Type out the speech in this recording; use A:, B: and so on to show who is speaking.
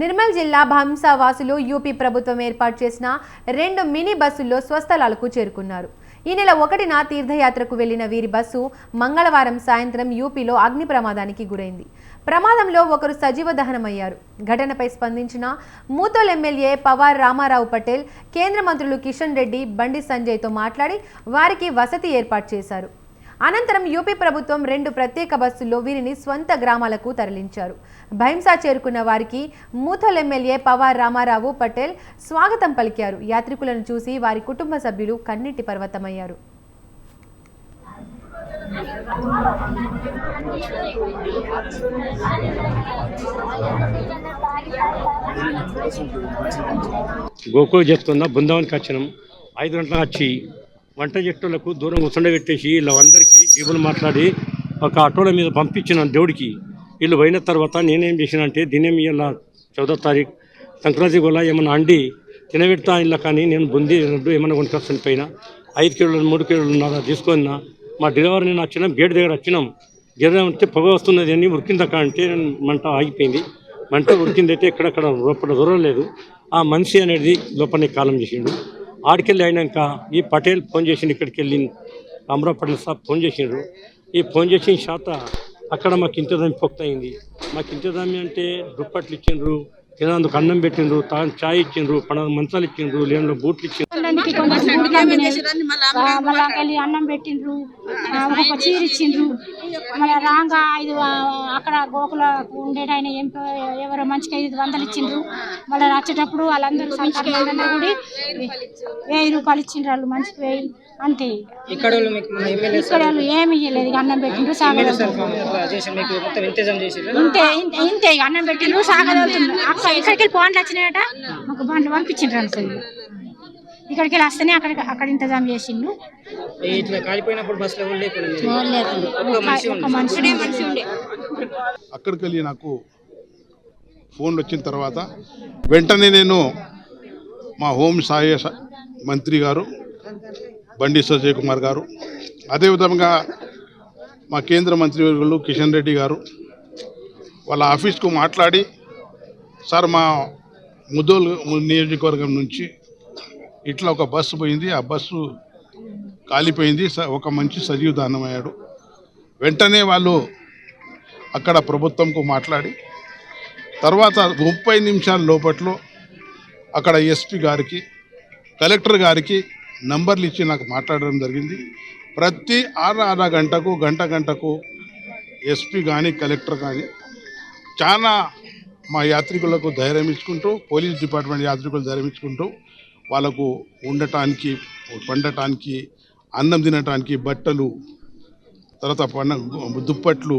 A: నిర్మల్ జిల్లా భంసా వాసులు యూపీ ప్రభుత్వం ఏర్పాటు చేసిన రెండు మినీ బస్సుల్లో స్వస్థలాలకు చేరుకున్నారు. ఈ నెల ఒకటిన తీర్థయాత్రకు వెళ్ళిన వీరి బస్సు మంగళవారం సాయంత్రం యూపీలో అగ్ని ప్రమాదానికి గురైంది. ప్రమాదంలో ఒకరు సజీవ దహనమయ్యారు. ఘటనపై స్పందించిన మూతోల్ ఎమ్మెల్యే పవార్ రామారావు పటేల్ కేంద్ర మంత్రులు కిషన్ రెడ్డి బండి సంజయ్తో మాట్లాడి వారికి వసతి ఏర్పాటు చేశారు. అనంతరం యూపీ ప్రభుత్వం రెండు ప్రత్యేక బస్సుల్లో వీరిని స్వంత గ్రామాలకు తరలించారు. భైంసా చేరుకున్న వారికి మూథల్ ఎమ్మెల్యే పవార్ రామారావు పటేల్ స్వాగతం పలికారు. యాత్రికులను చూసి వారి కుటుంబ సభ్యులు కన్నీటి పర్వతమయ్యారు.
B: గోకుల్ చెప్తున్నా బృందావనికి వచ్చినాం ఐదు గంటలకు వచ్చి వంట చెట్టులకు దూరం కూర్చుండబెట్టేసి వీళ్ళందరికీ జీవులు మాట్లాడి ఒక ఆటోల మీద పంపించిన దేవుడికి. వీళ్ళు పోయిన తర్వాత నేనేం చేసినంటే దినం ఇలా చౌదో తారీఖు సంక్రాంతి గోళ ఏమైనా అండి తినబెడతా ఇలా కానీ నేను బుందీ రెండు ఏమైనా కొనుక్కొస్తాను పైన. ఐదు కిలోలు మూడు కిలోలు నాదా తీసుకున్నా. మా డెలివరీ నేను వచ్చినాం గేట్ దగ్గర వచ్చినాం. గిర్ర అంటే పొగ వస్తున్నది అని ఉరికిందక్క అంటే మంట ఆగిపోయింది. మంట ఉరికిందైతే ఎక్కడక్కడ లోపల దూరలేదు ఆ మనిషి అనేది లోపల కాలం చేసిండు. ఆడికెళ్ళి అయినాక ఈ పటేల్ ఫోన్ చేసిండు ఇక్కడికి వెళ్ళి అమరా పటేల్ సాబ్ ఫోన్ చేసిండ్రు ఈ ఫోన్ చేసిన శాత అక్కడ మాకు ఇంతదామి పొక్తయింది. మాకు ఇంతదామి అంటే దుప్పట్లు ఇచ్చిండ్రు తినందుకు అన్నం పెట్టిండ్రు తా చాయ్ ఇచ్చిండ్రు పడ మంచాలు ఇచ్చిండ్రు లేని బూట్లు ఇచ్చిండ్రు.
C: అన్నం పెట్టిండ్రు. ఒక చీర ఇచ్చిండ్రు. మళ్ళీ రాంగా ఐదు అక్కడ గోకుల ఉండేట ఆయన ఎవరో మంచిగా ఐదు వందలు ఇచ్చిండ్రు. మళ్ళీ వచ్చేటప్పుడు వాళ్ళందరూ కూడా వెయ్యి రూపాయలు ఇచ్చిండ్రు వాళ్ళు మంచికి వెయ్యి అంతే.
D: ఇక్కడ వాళ్ళు
C: ఏమి ఇయ్యలేదు ఇక అన్నం పెట్టిండ్రు సాగదు ఇంతే ఇంతే అన్నం పెట్టిండ్రు అక్కడ ఇక్కడికి వెళ్ళి బాండ్లు వచ్చినాయట మాకు బాండ్లు పంపించిండ్రు అనుకోండి ఇక్కడికి వెళ్ళి వస్తేనే అక్కడ అక్కడ ఇంతజాం చేసిండు. ఒక
E: అక్కడికి వెళ్ళి నాకు ఫోన్లు వచ్చిన తర్వాత వెంటనే నేను మా హోం సహాయ మంత్రి గారు బండి సంజయ్ కుమార్ గారు అదేవిధంగా మా కేంద్ర మంత్రివర్గులు కిషన్ రెడ్డి గారు వాళ్ళ ఆఫీస్కు మాట్లాడి సార్ మా ముదోల్ నియోజకవర్గం నుంచి ఇట్లా ఒక బస్సు పోయింది. ఆ బస్సు కాలిపోయింది. స- ఒక మంచి సజీవ దానం అయ్యాడు. వెంటనే వాళ్ళు అక్కడ ప్రభుత్వంకు మాట్లాడి తర్వాత ముప్పై నిమిషాల లోపట్లో అక్కడ ఎస్పీ గారికి కలెక్టర్ గారికి నంబర్లు ఇచ్చి నాకు మాట్లాడడం జరిగింది. ప్రతి ఆరు గంటకు గంట గంటకు ఎస్పీ కానీ కలెక్టర్ కానీ చాలా మా యాత్రికులకు ధైర్యం ఇచ్చుకుంటూ పోలీస్ డిపార్ట్మెంట్ యాత్రికులు ధైర్యం ఇచ్చుకుంటూ వాళ్ళకు ఉండటానికి పండటానికి అన్నం తినటానికి బట్టలు తర్వాత పండ దుప్పట్లు